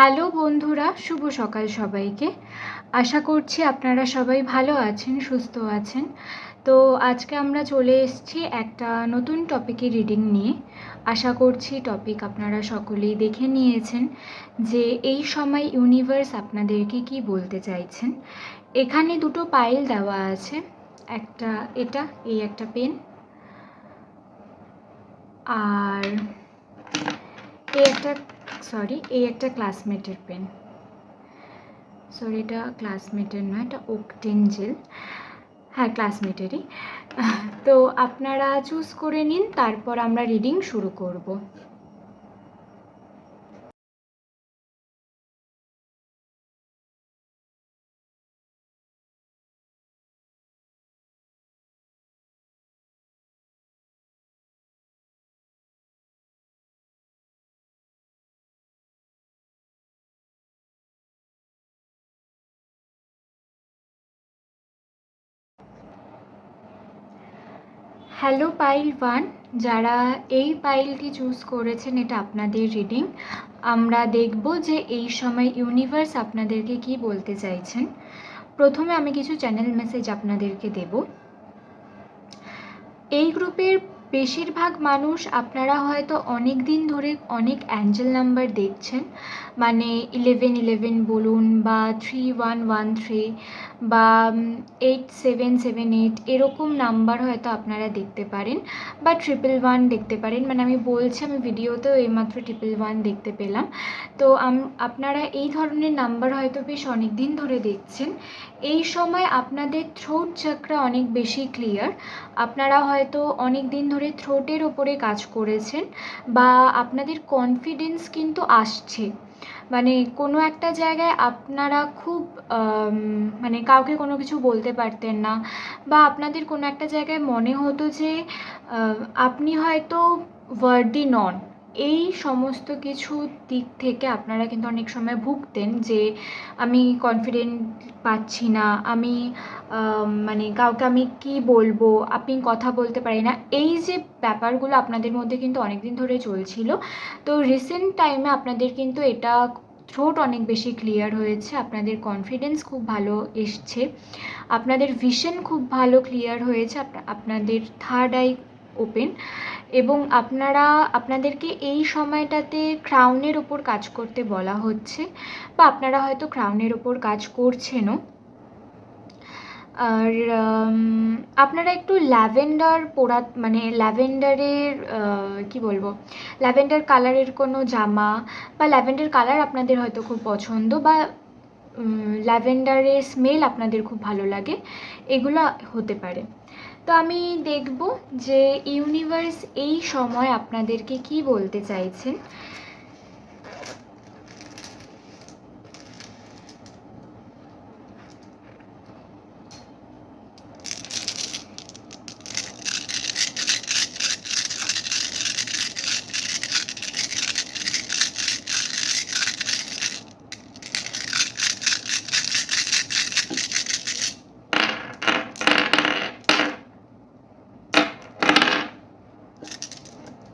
Hello বন্ধুরা, শুভ সকাল সবাইকে। আশা করছি আপনারা সবাই ভালো আছেন, সুস্থ আছেন। তো আজকে আমরা চলে এসেছি একটা নতুন টপিকে রিডিং নিয়ে। আশা করছি টপিক আপনারা সকলেই দেখে নিয়েছেন যে এই সময় ইউনিভার্স আপনাদেরকে কি বলতে চাইছেন। এখানে দুটো পাইল দেওয়া আছে, একটা এটা, এই একটা পেন আর এই একটা সরি এই একটা ক্লাসমেটের পেন সরি এটা ক্লাসমেটের নয়, এটা ওকটেন জেল হ্যাঁ ক্লাসমেটেরই তো আপনারা চুজ করে নিন, তারপর আমরা রিডিং শুরু করব। হ্যালো পাইল ওয়ান যারা এই পাইলটি চুজ করেছেন, এটা আপনাদের রিডিং আমরা দেখব যে এই সময় ইউনিভার্স আপনাদেরকে কি বলতে চাইছেন। প্রথমে আমি কিছু চ্যানেল মেসেজ আপনাদেরকে দেব। এই গ্রুপের বেশিরভাগ মানুষ আপনারা হয়তো অনেক দিন ধরে অনেক অ্যাঞ্জেল নাম্বার দেখছেন। মানে ইলেভেন ইলেভেন বলুন বা থ্রি ওয়ান ওয়ান থ্রি বা এইট সেভেন সেভেন এইট এরকম নাম্বার হয়তো আপনারা দেখতে পারেন বা ট্রিপল ওয়ান দেখতে পারেন। মানে আমি বলছি, আমি ভিডিওতেও এইমাত্র ট্রিপল ওয়ান দেখতে পেলাম। তো আপনারা এই ধরনের নাম্বার হয়তো বেশ অনেক দিন ধরে দেখছেন। এই সময় আপনাদের থ্রোট চাকরা অনেক বেশি ক্লিয়ার আপনারা হয়তো অনেক দিন ধরে থ্রোটের ওপরে কাজ করেছেন বা আপনাদের কনফিডেন্স কিন্তু আসছে। মানে কোনো একটা জায়গায় আপনারা খুব মানে কাউকে কোনো কিছু বলতে পারতেন না বা আপনাদের কোনো একটা জায়গায় মনে হতো যে আপনি হয়তো ওয়ার্ডি নন। এই সমস্ত কিছু দিক থেকে আপনারা কিন্তু অনেক সময় ভুগতেন যে আমি কনফিডেন্ট পাচ্ছি না, আমি মানে কাউকে আমি কি বলব, আপনি কথা বলতে পারি না। এই যে ব্যাপারগুলো আপনাদের মধ্যে কিন্তু অনেক দিন ধরে চলছিল, তো রিসেন্ট টাইমে আপনাদের কিন্তু এটা থ্রোট অনেক বেশি ক্লিয়ার হয়েছে, আপনাদের কনফিডেন্স খুব ভালো এসছে, আপনাদের ভিশন খুব ভালো ক্লিয়ার হয়েছে আপনাদের থার্ড আই ওপেন এবং আপনারা, আপনাদেরকে এই সময়টাতে ক্রাউনের ওপর কাজ করতে বলা হচ্ছে বা আপনারা হয়তো ক্রাউনের ওপর কাজ করছেনও। আর আপনারা একটু ল্যাভেন্ডার পোড়া মানে ল্যাভেন্ডারের কি বলব, ল্যাভেন্ডার কালারের কোনো জামা বা ল্যাভেন্ডার কালার আপনাদের হয়তো খুব পছন্দ বা ল্যাভেন্ডারের স্মেল আপনাদের খুব ভালো লাগে, এগুলো হতে পারে। তো আমি দেখব যে ইউনিভার্স এই সময় আপনাদেরকে কি বলতে চাইছেন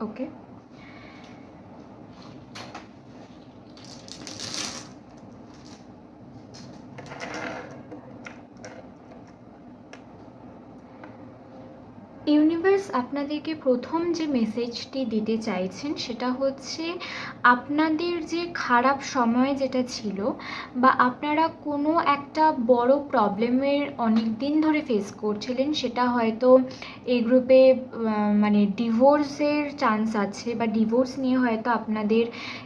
ওকে ইউনিভার্স আপনাদেরকে প্রথম যে মেসেজটি দিতে চাইছেন সেটা হচ্ছে, আপনাদের যে খারাপ সময় যেটা ছিল বা আপনারা কোনো একটা বড় প্রবলেমের অনেক দিন ধরে ফেস করছিলেন, সেটা হয়তো এই গ্রুপে মানে ডিভোর্সের চান্স আছে বা ডিভোর্স নিয়ে হয়তো আপনাদের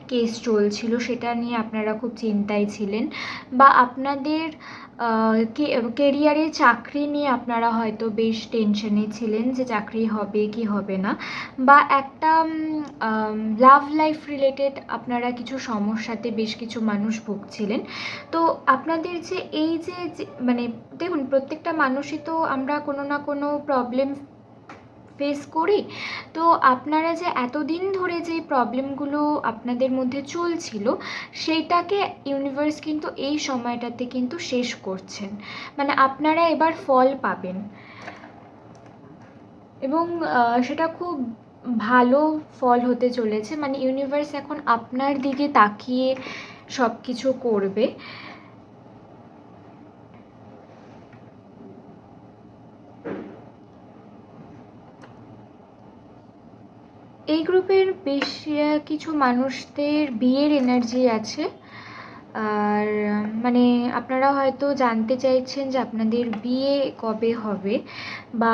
কেস চলছিল, সেটা নিয়ে আপনারা খুব চিন্তায় ছিলেন বা আপনাদের কেরিয়ারে চাকরি নিয়ে আপনারা হয়তো বেশ টেনশনে ছিলেন যে চাকরি হবে কি হবে না বা একটা লাভ লাইফ রিলেটেড আপনারা কিছু সমস্যাতে বেশ কিছু মানুষ ভুগছিলেন। তো আপনাদের যে এই যে মানে দেখুন প্রত্যেকটা মানুষই তো আমরা কোনো না কোনো প্রবলেম ফেস করি। তো আপনারা যে এতদিন ধরে যে প্রবলেমগুলো আপনাদের মধ্যে চলছিল, সেইটাকে ইউনিভার্স কিন্তু এই সময়টাতে কিন্তু শেষ করছেন। মানে আপনারা এবার ফল পাবেন। এবং সেটা খুব ভালো ফল হতে চলেছে। মানে ইউনিভার্স এখন আপনার দিকে তাকিয়ে সব কিছু করবে। এই গ্রুপের বেশ কিছু মানুষদের বিয়ের এনার্জি আছে। আর মানে আপনারা হয়তো জানতে চাইছেন যে আপনাদের বিয়ে কবে হবে বা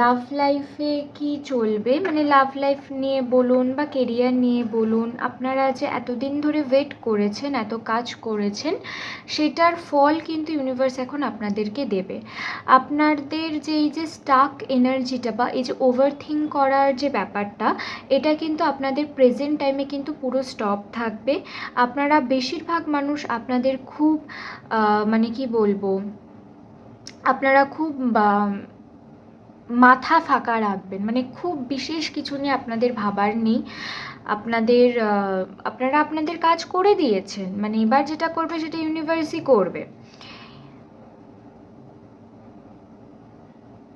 লাভ লাইফে কি চলবে? মানে লাভ লাইফ নিয়ে বলুন বা কেরিয়ার নিয়ে বলুন, আপনারা যে এতদিন ধরে ওয়েট করেছেন, এত কাজ করেছেন, সেটার ফল কিন্তু ইউনিভার্স এখন আপনাদেরকে দেবে। আপনাদের যে এই যে স্টাক এনার্জিটা বা এই যে ওভার থিঙ্ক করার যে ব্যাপারটা, এটা কিন্তু আপনাদের প্রেজেন্ট টাইমে কিন্তু পুরো স্টপ থাকবে। আপনারা বেশিরভাগ মানুষ আপনাদের খুব মানে কি বলব? আপনারা খুব মাথা ফাঁকা রাখবেন। মানে খুব বিশেষ কিছু নিয়ে আপনাদের ভাবার নেই। আপনাদের আপনারা আপনাদের কাজ করে দিয়েছেন। মানে এবার যেটা করবে সেটা ইউনিভার্সই করবে।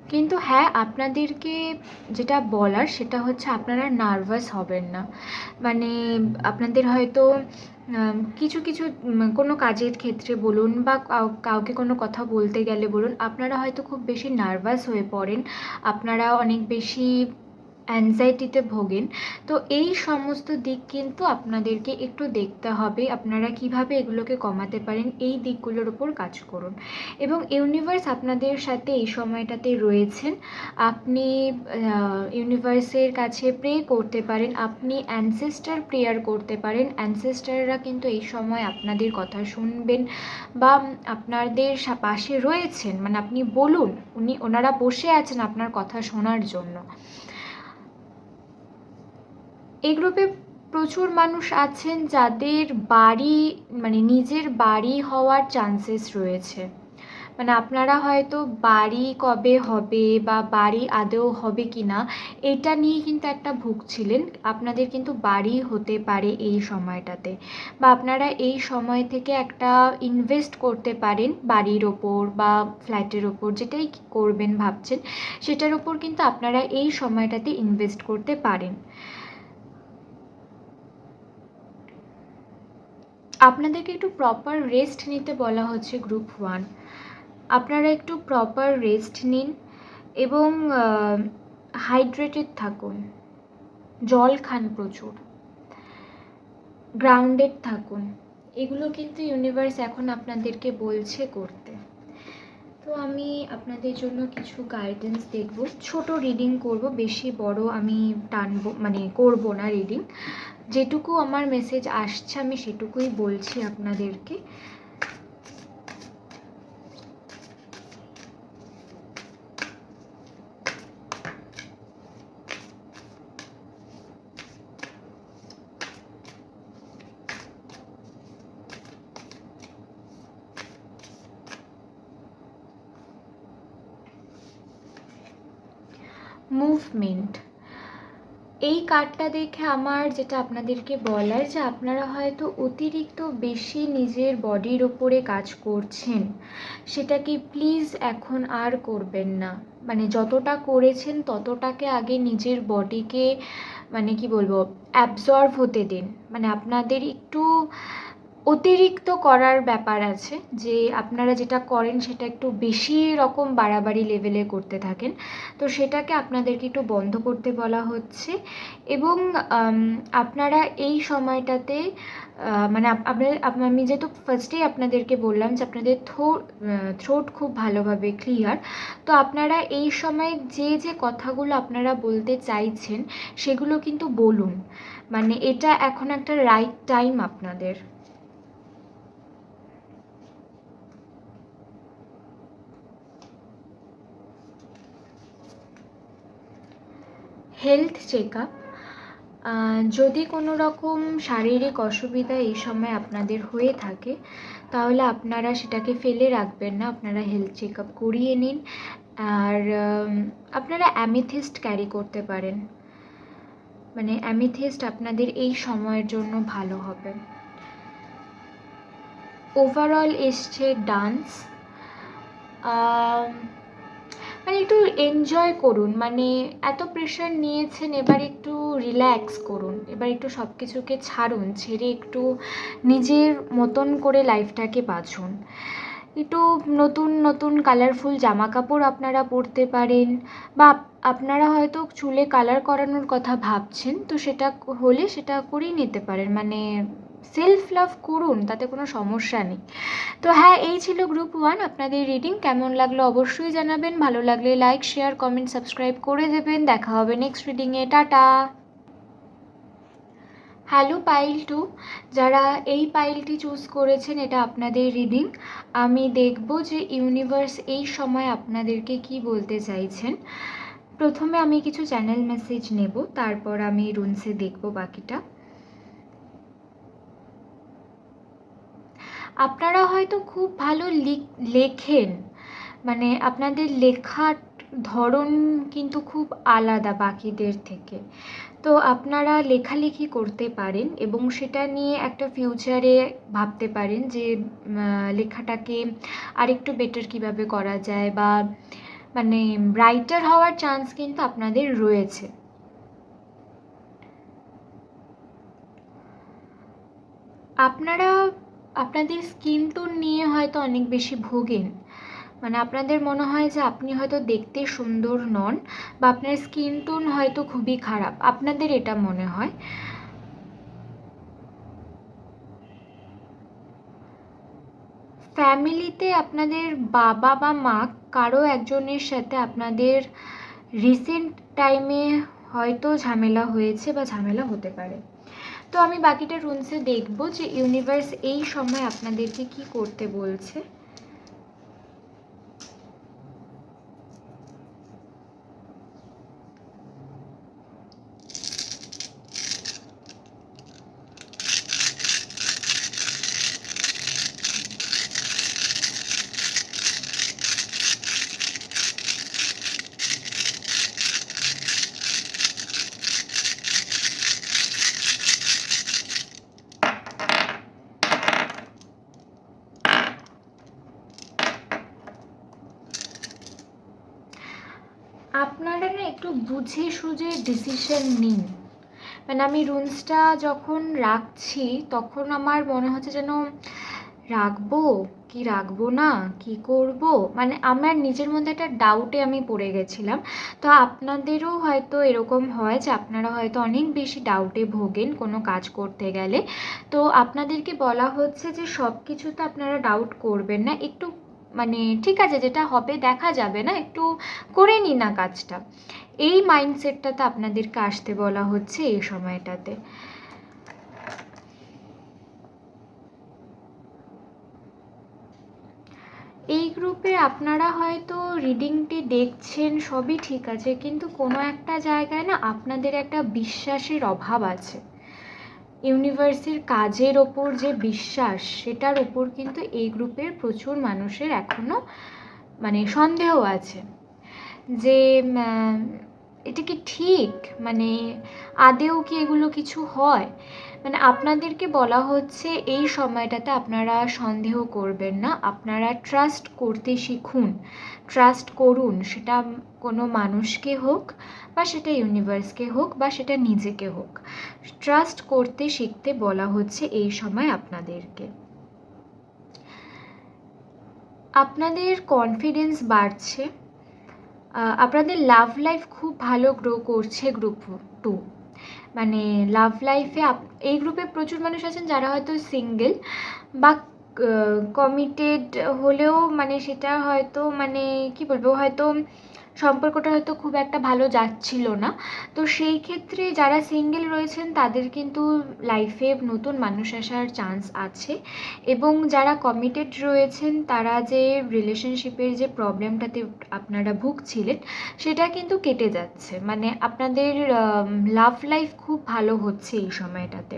কিন্তু হ্যাঁ আপনাদেরকে যেটা বলার সেটা হচ্ছে আপনারা নার্ভাস হবেন না। মানে আপনাদের হয়তো কিছু কিছু কোনো কাজের ক্ষেত্রে বলুন বা কাউকে কোনো কথা বলতে গেলে বলুন, আপনারা হয়তো খুব বেশি নার্ভাস হয়ে পড়েন। আপনারা অনেক বেশি অ্যাংজাইটিতে ভোগেন। তো এই সমস্ত দিক কিন্তু আপনাদেরকে একটু দেখতে হবে, আপনারা কীভাবে এগুলোকে কমাতে পারেন, এই দিকগুলোর উপর কাজ করুন। এবং ইউনিভার্স আপনাদের সাথে এই সময়টাতে রয়েছেন। আপনি ইউনিভার্সের কাছে প্রে করতে পারেন, আপনি অ্যানসেস্টার প্রেয়ার করতে পারেন। অ্যানসেস্টাররা কিন্তু এই সময় আপনাদের কথা শুনবেন বা আপনাদের পাশে রয়েছেন। মানে আপনি বলুন, উনি, ওনারা বসে আছেন আপনার কথা শোনার জন্য। এই গ্রুপে প্রচুর মানুষ আছেন যাদের বাড়ি মানে নিজের বাড়ি হওয়ার চান্সেস রয়েছে। মানে আপনারা হয়তো বাড়ি কবে হবে বা বাড়ি আদৌ হবে কি না এটা নিয়ে কিন্তু একটা ভুগছিলেন। আপনাদের কিন্তু বাড়ি হতে পারে এই সময়টাতে। বা আপনারা এই সময় থেকে একটা ইনভেস্ট করতে পারেন বাড়ির ওপর বা ফ্ল্যাটের ওপর, যেটাই করবেন ভাবছেন, সেটার ওপর কিন্তু আপনারা এই সময়টাতে ইনভেস্ট করতে পারেন। আপনাদেরকে একটু প্রপার রেস্ট নিতে বলা হচ্ছে গ্রুপ ওয়ান আপনারা একটু প্রপার রেস্ট নিন এবং হাইড্রেটেড থাকুন। জল খান প্রচুর। গ্রাউন্ডেড থাকুন। এগুলো কিন্তু ইউনিভার্স এখন আপনাদেরকে বলছে করতে। তো আমি আপনাদের জন্য কিছু গাইডেন্স দেখব। ছোট রিডিং করব, বেশি বড় আমি টানবো মানে করব না রিডিং যেটুকু আমার মেসেজ আসছে আমি সেটুকুই বলছি আপনাদেরকে। মুভমেন্ট এই কার্ডটা দেখে আমার যেটা আপনাদেরকে বলার যে আপনারা হয়তো অতিরিক্ত বেশি নিজের বডির ওপরে কাজ করছেন, সেটাকে প্লিজ এখন আর করবেন না। মানে যতটা করেছেন ততটাকে আগে নিজের বডিকে মানে কি বলব অ্যাবজর্ভ হতে দিন। মানে আপনাদের একটু অতিরিক্ত করার ব্যাপার আছে যে আপনারা যেটা করেন সেটা একটু বেশি রকম বাড়াবাড়ি লেভেলে করতে থাকেন। তো সেটাকে আপনাদেরকে একটু বন্ধ করতে বলা হচ্ছে এবং আপনারা এই সময়টাতে মানে আপনাদের আমি যেহেতু ফার্স্টেই আপনাদেরকে বললাম যে আপনাদের থ্রো থ্রোট খুব ভালোভাবে ক্লিয়ার তো আপনারা এই সময় যে যে কথাগুলো আপনারা বলতে চাইছেন সেগুলো কিন্তু বলুন। মানে এটা এখন একটা রাইট টাইম আপনাদের। হেলথ চেক আপ যদি কোনো রকম শারীরিক অসুবিধা এই সময় আপনাদের হয়ে থাকে, তাহলে আপনারা সেটাকে ফেলে রাখবেন না, আপনারা হেলথ চেক আপ করিয়ে নিন। আর আপনারা অ্যামিথিস্ট ক্যারি করতে পারেন। মানে অ্যামিথিস্ট আপনাদের এই সময়ের জন্য ভালো হবে। ওভারঅল এসছে ডান্স মানে একটু এনজয় করুন মানে এত প্রেশার নিয়েছেন, এবার একটু রিল্যাক্স করুন, এবার একটু সব কিছুকে ছাড়ুন, ছেড়ে একটু নিজের মতন করে লাইফটাকে বাঁচুন। একটু নতুন নতুন কালারফুল জামা কাপড় আপনারা পরতে পারেন, বা আপনারা হয়তো চুলে কালার করানোর কথা ভাবছেন, তো সেটা হলে সেটা করেই নিতে পারেন মানে সেলফ লাভ করুন, তাতে কোনো সমস্যা নেই। তো হ্যাঁ এই ছিল গ্রুপ ওয়ান আপনাদের রিডিং কেমন লাগল অবশ্যই জানাবেন, ভালো লাগলে লাইক শেয়ার কমেন্ট সাবস্ক্রাইব করে দেবেন, দেখা হবে নেক্সট রিডিংয়ে টাটা। হ্যালো পাইল টু যারা এই পাইলটি চুজ করেছেন, এটা আপনাদের রিডিং আমি দেখব যে ইউনিভার্স এই সময় আপনাদেরকে কি বলতে চাইছেন। প্রথমে আমি কিছু চ্যানেল মেসেজ নেব, তারপর আমি রুনসে দেখব বাকিটা। আপনারা হয়তো খুব ভালো লেখেন। মানে আপনাদের লেখার ধরন কিন্তু খুব আলাদা বাকিদের থেকে। তো আপনারা লেখালেখি করতে পারেন এবং সেটা নিয়ে একটা ফিউচারে ভাবতে পারেন যে লেখাটাকে আরেকটু বেটার কীভাবে করা যায় বা মানে রাইটার হওয়ার চান্স কিন্তু আপনাদের রয়েছে। আপনারা আপনাদের স্কিন টোন নিয়ে হয়তো অনেক বেশি ভোগেন। মানে আপনাদের মনে হয় যে আপনি হয়তো দেখতে সুন্দর নন বা আপনার স্কিন টোন হয়তো খুবই খারাপ। আপনাদের এটা মনে হয়? ফ্যামিলিতে আপনাদের বাবা বা মা কারও একজনের সাথে আপনাদের রিসেন্ট টাইমে হয়তো ঝামেলা হয়েছে বা ঝামেলা হতে পারে। তো আমি বাকিটা রুলসে দেখব যে ইউনিভার্স এই সময় আপনাদেরকে কি করতে বলছে আপনারা না একটু বুঝে সুঝে ডিসিশন নিন। মানে আমি রুলসটা যখন রাখছি, তখন আমার মনে হচ্ছে যেন রাখব কি রাখব না, কি করব? মানে আমার নিজের মধ্যে একটা ডাউটে আমি পড়ে গেছিলাম। তো আপনাদেরও হয়তো এরকম হয় যে আপনারা হয়তো অনেক বেশি ডাউটে ভোগেন কোনো কাজ করতে গেলে। তো আপনাদেরকে বলা হচ্ছে যে সব কিছুতে আপনারা ডাউট করবেন না। একটু মানে ঠিক আছে, যেটা হবে দেখা যাবে না, একটু করে নি না কাজটা। এই মাইন্ডসেটটাতে আপনাদেরকে আসতে বলা হচ্ছে এই সময়টাতে। এই গ্রুপে আপনারা হয়তো রিডিংটি দেখছেন, সবই ঠিক আছে, কিন্তু কোনো একটা জায়গায় না আপনাদের একটা বিশ্বাসের অভাব আছে। ইউনিভার্সের কাজের ওপর যে বিশ্বাস, সেটার ওপর কিন্তু এই গ্রুপের প্রচুর মানুষের এখনও মানে সন্দেহ আছে। যে এটা কি ঠিক? মানে আদেও কি এগুলো কিছু হয়? মানে আপনাদেরকে বলা হচ্ছে এই সময়টাতে আপনারা সন্দেহ করবেন না, আপনারা ট্রাস্ট করতে শিখুন। ট্রাস্ট করুন, সেটা কোনো মানুষকে হোক বা সেটা ইউনিভার্সকে হোক বা সেটা নিজেকে হোক। ট্রাস্ট করতে শিখতে বলা হচ্ছে এই সময় আপনাদেরকে। আপনাদের কনফিডেন্স বাড়ছে। আপনাদের লাভ লাইফ খুব ভালো গ্রো করছে গ্রুপ টু মানে লাভ লাইফে এই গ্রুপে প্রচুর মানুষ আছেন যারা হয়তো সিঙ্গেল বা কমিটেড হলেও মানে সেটা হয়তো মানে কি বলব? হয়তো সম্পর্কটা হয়তো খুব একটা ভালো যাচ্ছিল না। তো সেই ক্ষেত্রে যারা সিঙ্গেল রয়েছেন, তাদের কিন্তু লাইফে নতুন মানুষ আসার চান্স আছে। এবং যারা কমিটেড রয়েছেন, তারা যে রিলেশনশিপের যে প্রবলেমটাতে আপনারা ভুগছিলেন, সেটা কিন্তু কেটে যাচ্ছে। মানে আপনাদের লাভ লাইফ খুব ভালো হচ্ছে এই সময়টাতে।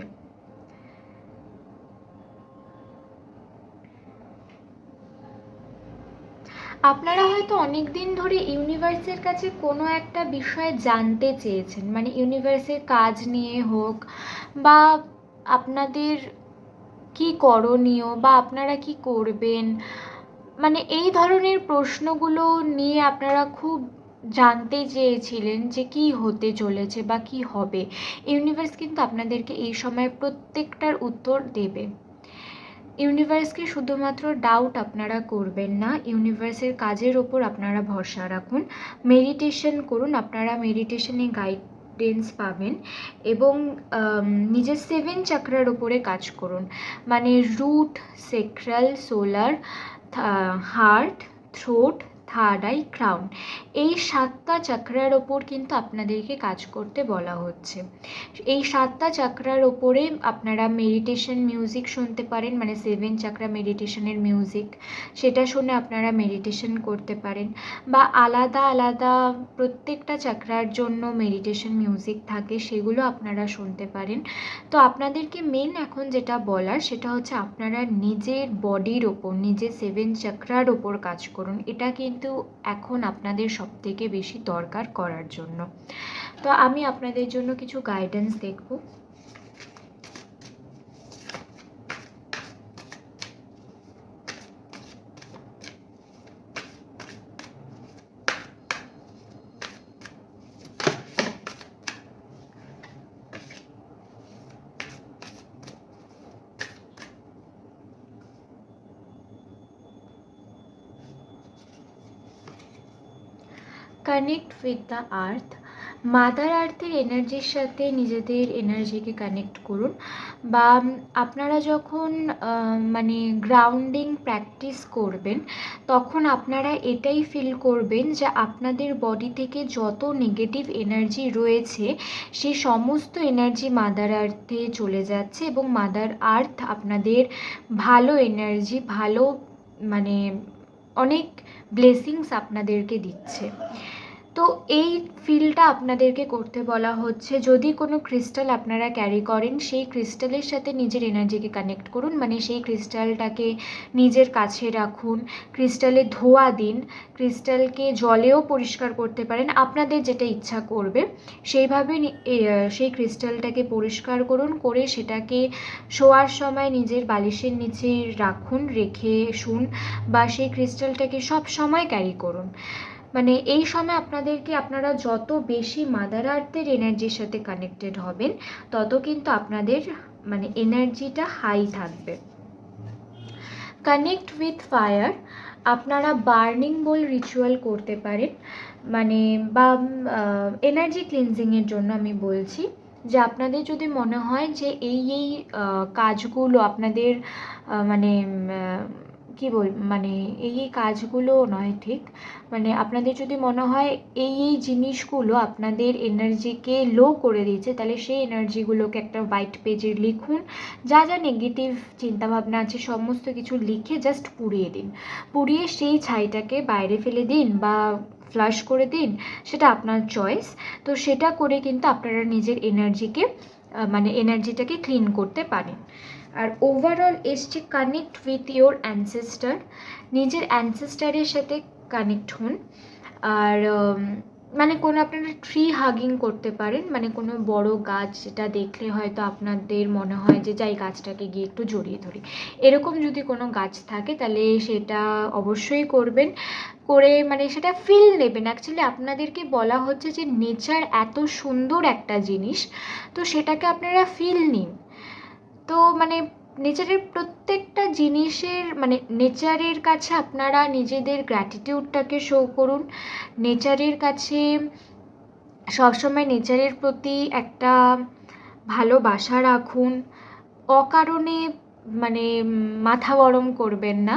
আপনারা হয়তো অনেক দিন ধরে ইউনিভার্সের কাছে কোনো একটা বিষয় জানতে চেয়েছেন মানে ইউনিভার্সের কাজ নিয়ে হোক বা আপনাদের কি করণীয় বা আপনারা কি করবেন মানে এই ধরনের প্রশ্নগুলো নিয়ে আপনারা খুব জানতে চেয়েছিলেন যে কি হতে চলেছে বা কি হবে। ইউনিভার্স কিন্তু আপনাদেরকে এই সময় প্রত্যেকটার উত্তর দেবে। ইউনিভার্সকে শুধুমাত্র ডাউট আপনারা করবেন না, ইউনিভার্সের কাজের ওপর আপনারা ভরসা রাখুন। মেডিটেশন করুন, আপনারা মেডিটেশনে গাইডেন্স পাবেন এবং নিজের সেভেন চাকরার ওপরে কাজ করুন। মানে root sacral solar heart throat third eye crown এই সাতটা চাকরার ওপর কিন্তু আপনাদেরকে কাজ করতে বলা হচ্ছে। এই সাতটা চাকরার ওপরে আপনারা মেডিটেশন মিউজিক শুনতে পারেন মানে সেভেন চাকরা মেডিটেশনের মিউজিক সেটা শুনে আপনারা মেডিটেশন করতে পারেন। বা আলাদা আলাদা প্রত্যেকটা চাকরার জন্য মেডিটেশন মিউজিক থাকে, সেগুলো আপনারা শুনতে পারেন। তো আপনাদেরকে মেন এখন যেটা বলার, সেটা হচ্ছে আপনারা নিজের বডির ওপর, নিজের সেভেন চাকরার ওপর কাজ করুন। এটা কিন্তু কিন্তু এখন আপনাদের সব থেকে বেশি দরকার করার জন্য। তো আমি আপনাদের জন্য কিছু গাইডেন্স দেখব। Connect with the earth mother আর্থের এনার্জির সাথে নিজেদের এনার্জিকে কানেক্ট করুন। বা আপনারা যখন মানে গ্রাউন্ডিং প্র্যাকটিস করবেন, তখন আপনারা এটাই ফিল করবেন যে আপনাদের বডি থেকে যত নেগেটিভ এনার্জি রয়েছে সেই সমস্ত এনার্জি মাদার আর্থে চলে যাচ্ছে এবং মাদার আর্থ আপনাদের ভালো এনার্জি ভালো মানে অনেক ব্লেসিংস আপনাদেরকে দিচ্ছে। তো এই ফিলটা আপনাদেরকে করতে বলা হচ্ছে, যদি কোনো ক্রিস্টাল আপনারা ক্যারি করেন, সেই ক্রিস্টালের সাথে নিজের এনার্জিকে কানেক্ট করুন মানে সেই ক্রিস্টালটাকে নিজের কাছে রাখুন, ক্রিস্টালে ধোয়া দিন, ক্রিস্টালকে জলেও পরিষ্কার করতে পারেন, আপনাদের যেটা ইচ্ছা করবে, সেইভাবে সেই ক্রিস্টালটাকে পরিষ্কার করুন, করে সেটাকে শোয়ার সময় নিজের বালিশের নিচে রাখুন, রেখে শুন, বা সেই ক্রিস্টালটাকে সব সময় ক্যারি করুন। মানে এই সময় আপনাদেরকে আপনারা যত বেশি মাদার আর্থের এনার্জির সাথে কানেক্টেড হবেন, তত কিন্তু আপনাদের মানে এনার্জিটা হাই থাকবে। কানেক্ট উইথ ফায়ার আপনারা বার্নিং বল রিচুয়াল করতে পারেন। মানে বা এনার্জি ক্লিনজিংয়ের জন্য আমি বলছি, যে আপনাদের যদি মনে হয় যে এই এই কাজগুলো আপনাদের মানে কী বল মানে এই এই কাজগুলো নয় ঠিক? মানে আপনাদের যদি মনে হয় এই এই জিনিসগুলো আপনাদের এনার্জিকে লো করে দিয়েছে, তাহলে সেই এনার্জিগুলোকে একটা হোয়াইট পেজে লিখুন। যা যা নেগেটিভ চিন্তাভাবনা আছে সমস্ত কিছু লিখে জাস্ট পুড়িয়ে দিন। পুড়িয়ে সেই ছাইটাকে বাইরে ফেলে দিন বা ফ্লাশ করে দিন, সেটা আপনার চয়েস। তো সেটা করে কিন্তু আপনারা নিজের এনার্জিকে মানে এনার্জিটাকে ক্লিন করতে পারেন। আর ওভারঅল এসছে কানেক্ট উইথ ইয়োর অ্যানসেস্টার নিজের অ্যানসেস্টারের সাথে কানেক্ট হন। আর মানে কোনো আপনারা ট্রি হাগিং করতে পারেন মানে কোনো বড় গাছ যেটা দেখলে হয়তো আপনাদের মনে হয় যে, যাই, গাছটাকে গিয়ে একটু জড়িয়ে ধরি। এরকম যদি কোনো গাছ থাকে, তাহলে সেটা অবশ্যই করবেন। করে মানে সেটা ফিল নেবেন। অ্যাকচুয়ালি আপনাদেরকে বলা হচ্ছে যে নেচার এত সুন্দর একটা জিনিস। তো সেটাকে আপনারা ফিল নিন। তো মানে নেচারের প্রত্যেকটা জিনিসের মানে নেচারের কাছে আপনারা নিজেদের গ্র্যাটিটিউডটাকে শো করুন। নেচারের কাছে সবসময় নেচারের প্রতি একটা ভালোবাসা রাখুন। অকারণে মাথা গরম করবেন না।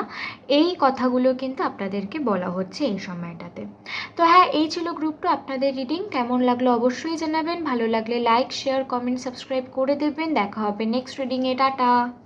এই কথাগুলো কিন্তু আপনাদেরকে বলা হচ্ছে এই সময়টাতে। তো হ্যাঁ এই ছিল গ্রুপ টু আপনাদের রিডিং কেমন লাগল অবশ্যই জানাবেন। ভালো লাগলে লাইক, শেয়ার, কমেন্ট, সাবস্ক্রাইব করে দেবেন। দেখা হবে নেক্সট রিডিংয়ে। টাটা।